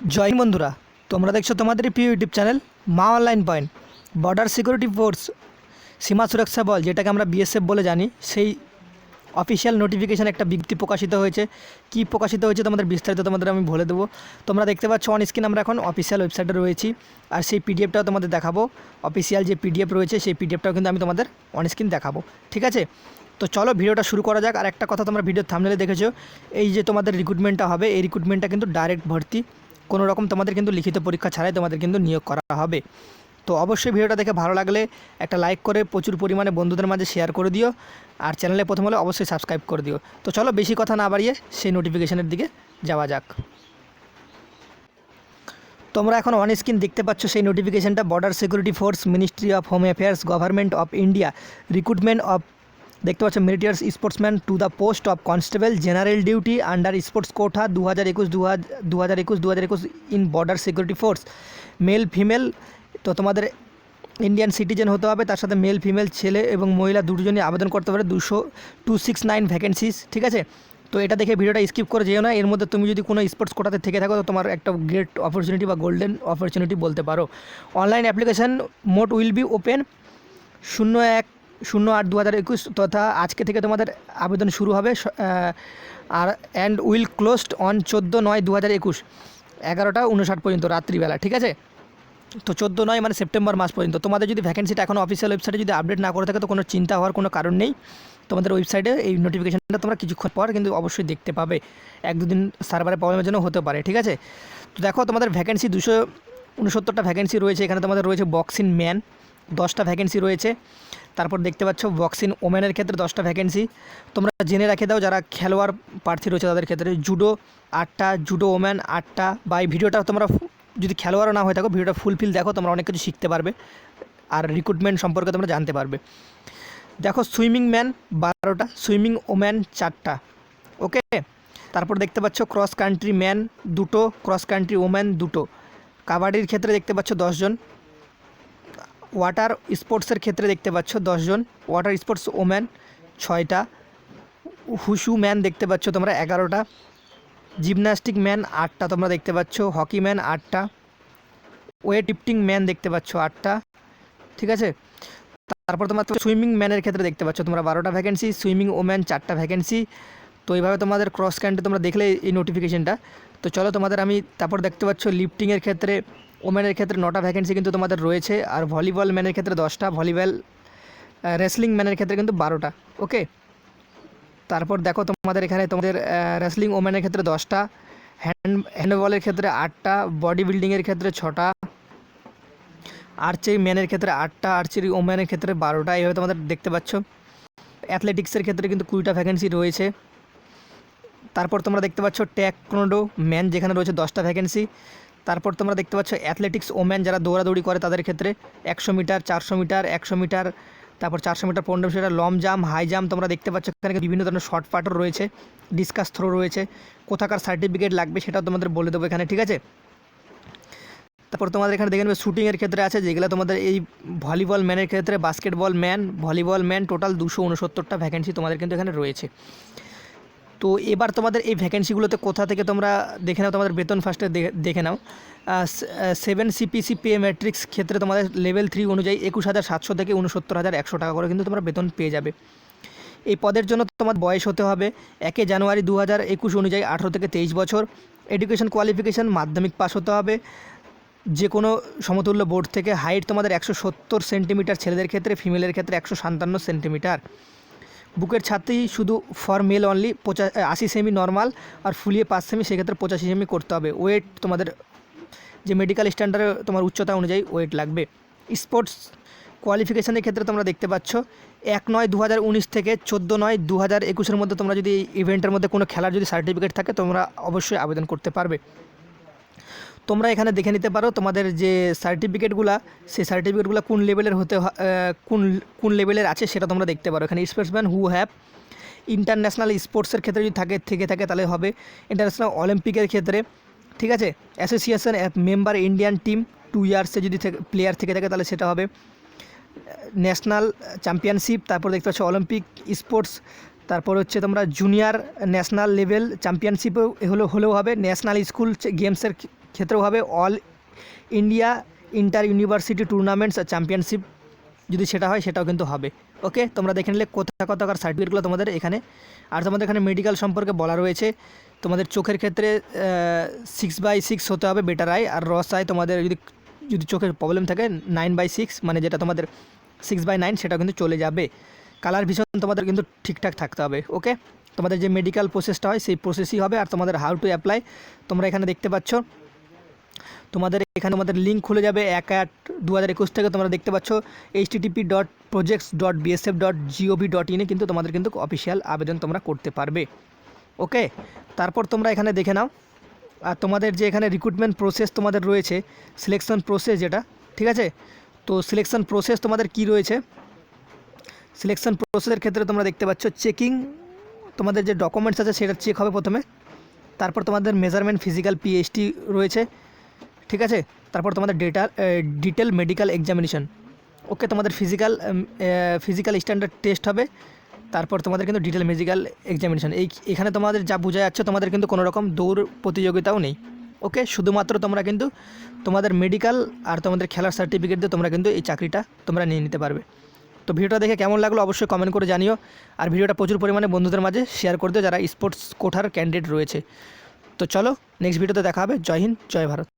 জয় বন্ধুরা, তোমরা দেখছ তোমাদের প্রিয় YouTube channel Maa online point. Border security force সীমা সুরক্ষা বল, যেটাকে আমরা বিএসএফ বলে জানি, সেই অফিসিয়াল নোটিফিকেশান একটা বিজ্ঞপ্তি প্রকাশিত হয়েছে। কি প্রকাশিত হয়েছে তোমাদের বিস্তারিত তোমাদের আমি বলে দেবো। তোমরা দেখতে পাচ্ছ অন স্ক্রিন আমরা এখন অফিসিয়াল ওয়েবসাইটে রয়েছি, আর সেই পিডিএফটাও তোমাদের দেখাবো। অফিসিয়াল যে পিডিএফ রয়েছে, সেই পিডিএফটাও কিন্তু আমি তোমাদের অন স্ক্রিন দেখাবো। ঠিক আছে? তো চলো ভিডিওটা শুরু করা যাক। আর একটা কথা তোমরা ভিডিওর থামনেলে দেখেছ, এই যে তোমাদের রিক্রুটমেন্টটা হবে, এই রিক্রুটমেন্টটা কিন্তু ডাইরেক্ট ভর্তি। কোনো রকম তোমাদের কিন্তু লিখিত পরীক্ষা ছাড়াই তোমাদের কিন্তু নিয়োগ করা হবে। তো অবশ্যই ভিডিওটা দেখে ভালো লাগলে একটা লাইক করে প্রচুর পরিমাণে বন্ধুদের মাঝে শেয়ার করে দিও। আর চ্যানেলে প্রথম হলে অবশ্যই সাবস্ক্রাইব করে দিও। তো চলো বেশি কথা না বাড়িয়ে সেই নোটিফিকেশনের দিকে যাওয়া যাক। তোমরা এখন অন স্ক্রিন দেখতে পাচ্ছ সেই নোটিফিকেশনটা border security force ministry of home affairs government of India recruitment of দেখতে পাচ্ছ meritorious sportsman to the post of constable general duty under sports quota দু হাজার একুশ দু হাজার একুশ দু হাজার একুশ in border security force male female তো তোমাদের ইন্ডিয়ান সিটিজেন হতে হবে, তার সাথে মেল ফিমেল ছেলে এবং মহিলা দুজনই আবেদন করতে পারে দুশো টু সিক্স নাইন ভ্যাকেন্সিস ঠিক আছে? তো এটা দেখে ভিডিওটা স্কিপ করে যেও না, এর মধ্যে তুমি যদি কোনো স্পোর্টস কোটাতে থেকে থাকো, তো তোমার একটা গ্রেট অপরচুনিটি বা গোল্ডেন অপরচুনিটি বলতে পারো। Online application mode will be open শূন্য এক শূন্য আট দু হাজার একুশ তথা আজকে থেকে তোমাদের আবেদন শুরু হবে আর অ্যান্ড উইল ক্লোজড অন চোদ্দ নয় দু হাজার একুশ, এগারোটা উনষাট পর্যন্ত রাত্রিবেলা, ঠিক আছে? তো চোদ্দ নয় মানে সেপ্টেম্বর মাস পর্যন্ত। তোমাদের যদি ভ্যাকেন্সিটা এখন অফিসিয়াল ওয়েবসাইটে যদি আপডেট না করে থাকে, তো কোনো চিন্তা হওয়ার কোনো কারণ নেই। তোমাদের ওয়েবসাইটে এই নোটিফিকেশানটা তোমরা কিছুক্ষণ পর কিন্তু অবশ্যই দেখতে পাবে। এক দুদিন সার্ভারের প্রবলেমের জন্য হতে পারে, ঠিক আছে? তো দেখো, তোমাদের ভ্যাকেন্সি দুশো উনসত্তরটা ভ্যাকেন্সি রয়েছে। এখানে তোমাদের রয়েছে বক্সিং ম্যান দশটা ভ্যাকেন্সি রয়েছে। তারপর দেখতে পাচ্ছ বক্সিং ওমেনের ক্ষেত্রে দশটা ভ্যাকেন্সি তোমরা জেনে রাখে দাও যারা খেলোয়াড় প্রার্থী রয়েছে তাদের ক্ষেত্রে জুডো আটটা জুডো ওমেন আটটা বা এই ভিডিওটা তোমরা যদি খেলোয়াড়ও না হয়ে থাকো, ভিডিওটা ফুলফিল দেখো, তোমরা অনেক কিছু শিখতে পারবে আর রিক্রুটমেন্ট সম্পর্কে তোমরা জানতে পারবে। দেখো সুইমিং ম্যান বারোটা সুইমিং ওম্যান চারটা ওকে তারপর দেখতে পাচ্ছ ক্রস কান্ট্রি ম্যান দুটো ক্রস কান্ট্রি ওম্যান দুটো। কাবাডির ক্ষেত্রে দেখতে পাচ্ছ দশজন। ওয়াটার স্পোর্টসের ক্ষেত্রে দেখতে পাচ্ছ দশজন। ওয়াটার স্পোর্টস ওম্যান ছয়টা। হুসু ম্যান দেখতে পাচ্ছ তোমরা এগারোটা। জিমন্যাস্টিক ম্যান আটটা তোমরা দেখতে পাচ্ছ। হকি ম্যান আটটা। ওয়েট লিফটিং ম্যান দেখতে পাচ্ছ আটটা। ঠিক আছে? তারপর তোমার সুইমিং ম্যানের ক্ষেত্রে দেখতে পাচ্ছ তোমরা বারোটা ভ্যাকেন্সি সুইমিং ওম্যান চারটা ভ্যাকেন্সি তো এইভাবে তোমাদের ক্রস কান্ট্রি তোমরা দেখলে এই নোটিফিকেশনটা তো চলো তোমাদের আমি তারপর দেখতে পাচ্ছ লিফটিংয়ের ক্ষেত্রে ওমেনের ক্ষেত্রে নটা ভ্যাকেন্সি কিন্তু তোমাদের রয়েছে, আর ভলিবল ম্যানের ক্ষেত্রে দশটা ভলিবল রেসলিং ম্যানের ক্ষেত্রে কিন্তু বারোটা ওকে তারপর দেখো তোমাদের এখানে, তোমাদের রেসলিং ওমেনের ক্ষেত্রে দশটা হ্যান্ড হ্যান্ডবলের ক্ষেত্রে আটটা বডি বিল্ডিংয়ের ক্ষেত্রে ছটা আর্চারি ম্যানের ক্ষেত্রে আটটা আর্চারি ওম্যানের ক্ষেত্রে বারোটা, এইভাবে তোমাদের দেখতে পাচ্ছ। অ্যাথলেটিক্সের ক্ষেত্রে কিন্তু কুড়িটা ভ্যাকেন্সি রয়েছে। তারপর তোমরা দেখতে পাচ্ছ ট্যাকনোডো ম্যান যেখানে রয়েছে দশটা ভ্যাকেন্সি তারপর তোমরা দেখতে পাচ্ছ অ্যাথলেটিক্স ওম্যান যারা দৌড়াদৌড়ি করে তাদের ক্ষেত্রে একশো মিটার, চারশো মিটার, একশো মিটার, তারপর চারশো মিটার পনেরো metre long jump high jump তোমরা দেখতে পাচ্ছ। এখানে বিভিন্ন ধরনের শর্ট পাটও রয়েছে ডিসকাস থ্রো রয়েছে। কোথাকার সার্টিফিকেট লাগবে সেটাও তোমাদের বলে দেবো এখানে, ঠিক আছে? তারপর তোমাদের এখানে দেখে নেবে শ্যুটিংয়ের ক্ষেত্রে আছে, যেগুলো তোমাদের এই ভলিবল ম্যানের ক্ষেত্রে basketball man volleyball man total দুশো উনসত্তরটা ভ্যাকেন্সি তোমাদের কিন্তু এখানে রয়েছে। তো এবার তোমাদের এই ভ্যাকেন্সিগুলোতে কোথা থেকে তোমরা দেখে নাও, তোমাদের বেতন ফার্স্টে দেখে নাও। সেভেন সিপিসি পে ম্যাট্রিক্স ক্ষেত্রে তোমাদের লেভেল থ্রি অনুযায়ী একুশ হাজার সাতশো থেকে উনসত্তর হাজার একশো টাকা করে কিন্তু তোমরা বেতন পেয়ে যাবে। এই পদের জন্য তোমার বয়স হতে হবে একে জানুয়ারি দু হাজার একুশ অনুযায়ী আঠেরো থেকে তেইশ বছর। এডুকেশন কোয়ালিফিকেশান মাধ্যমিক পাস হতে হবে। যে কোনো সমতুল্য বোর্ড থেকে হাইট তোমাদের একশো সত্তর সেন্টিমিটার ছেলেদের ক্ষেত্রে ফিমেলের ক্ষেত্রে একশো সাতান্ন সেন্টিমিটার বুকের ছাত্রী শুধু ফর মেল অনলি পঁচা আশি সেমি নর্মাল আর ফুলিয়ে পাঁচ সেমি সেক্ষেত্রে পঁচাশি সেমি করতে হবে। ওয়েট তোমাদের যে মেডিকেল স্ট্যান্ডার্ডে তোমার উচ্চতা অনুযায়ী ওয়েট লাগবে। স্পোর্টস কোয়ালিফিকেশানের ক্ষেত্রে তোমরা দেখতে পাচ্ছ, এক নয় দু থেকে চোদ্দ নয় দু হাজার একুশের মধ্যে তোমরা যদি ইভেন্টের মধ্যে কোনো খেলার যদি সার্টিফিকেট থাকে, তোমরা অবশ্যই আবেদন করতে পারবে। তোমরা এখানে দেখে নিতে পারো তোমাদের যে সার্টিফিকেটগুলো সেই সার্টিফিকেটগুলো কোন লেভেলের হতে কোন কোন লেভেলের আছে সেটা তোমরা দেখতে পারো। এখানে স্পোর্টসম্যান হু হ্যাভ ইন্টারন্যাশনাল স্পোর্টসের ক্ষেত্রে যদি থাকে, থেকে থাকে তাহলে হবে। ইন্টারন্যাশনাল অলিম্পিকের ক্ষেত্রে, ঠিক আছে? Association member Indian team two ইয়ার্সে যদি প্লেয়ার থেকে থাকে তাহলে সেটা হবে। ন্যাশনাল চ্যাম্পিয়নশিপ তারপর দেখতে পাচ্ছ অলিম্পিক স্পোর্টস তারপর হচ্ছে তোমরা জুনিয়র ন্যাশনাল লেভেল চ্যাম্পিয়নশিপও হলেও হলেও হবে। ন্যাশনাল স্কুল গেমসের ক্ষেত্রেও হবে all India inter university tournaments championship যদি সেটা হয় সেটাও কিন্তু হবে। ওকে তোমরা দেখে নিলে কোথা কোথাকার সার্টিফিকেটগুলো তোমাদের এখানে। আর তোমাদের এখানে মেডিকেল সম্পর্কে বলা রয়েছে, তোমাদের চোখের ক্ষেত্রে সিক্স বাই সিক্স হতে হবে বেটার আই আর রস আই তোমাদের যদি যদি চোখের প্রবলেম থাকে নাইন বাই সিক্স মানে যেটা তোমাদের সিক্স বাই নাইন সেটা কিন্তু চলে যাবে। কালার ভিশন তোমাদের কিন্তু ঠিকঠাক থাকতে হবে ওকে তোমাদের যে মেডিকেল প্রসেসটা হয়, সেই প্রসেসই হবে। আর তোমাদের হাউ টু অ্যাপ্লাই তোমরা এখানে দেখতে পাচ্ছ তোমাদের এখানে তোমাদের লিঙ্ক খুলে যাবে এক আট দু হাজার একুশ থেকে তোমরা দেখতে পাচ্ছ H TTP dot projects dot BSF dot GOV dot ইনে কিন্তু তোমাদের কিন্তু অফিসিয়াল আবেদন তোমরা করতে পারবে। ওকে তারপর তোমরা এখানে দেখে নাও। আর তোমাদের যে এখানে রিক্রুটমেন্ট প্রসেস তোমাদের রয়েছে সিলেকশন প্রসেস যেটা, ঠিক আছে? তো সিলেকশন প্রসেস তোমাদের কি রয়েছে? সিলেকশন প্রসেসের ক্ষেত্রে তোমরা দেখতে পাচ্ছ চেকিং তোমাদের যে ডকুমেন্টস আছে সেটা চেক হবে প্রথমে। তারপর তোমাদের মেজারমেন্ট ফিজিক্যাল পিএইচটি রয়েছে। ঠিক আছে? তারপর তোমাদের data detail medical examination okay তোমাদের ফিজিক্যাল ফিজিক্যাল স্ট্যান্ডার্ড টেস্ট হবে। তারপর তোমাদের কিন্তু ডিটেল মেডিকেল এক্সামিনেশন এই, এখানে তোমাদের যা বোঝা যাচ্ছে, তোমাদের কিন্তু কোনো রকম দৌড় প্রতিযোগিতাও নেই। ওকে শুধুমাত্র তোমরা কিন্তু তোমাদের মেডিকেল আর তোমাদের খেলার সার্টিফিকেট দিয়ে তোমরা কিন্তু এই চাকরিটা তোমরা নিয়ে নিতে পারবে। তো ভিডিওটা দেখে কেমন লাগল অবশ্যই কমেন্ট করে জানিও। আর ভিডিওটা প্রচুর পরিমাণে বন্ধুদের মাঝে শেয়ার করে দিও যারা স্পোর্টস কোঠার ক্যান্ডিডেট রয়েছে। তো চলো নেক্সট ভিডিওতে দেখা হবে। জয় হিন্দ, জয় ভারত।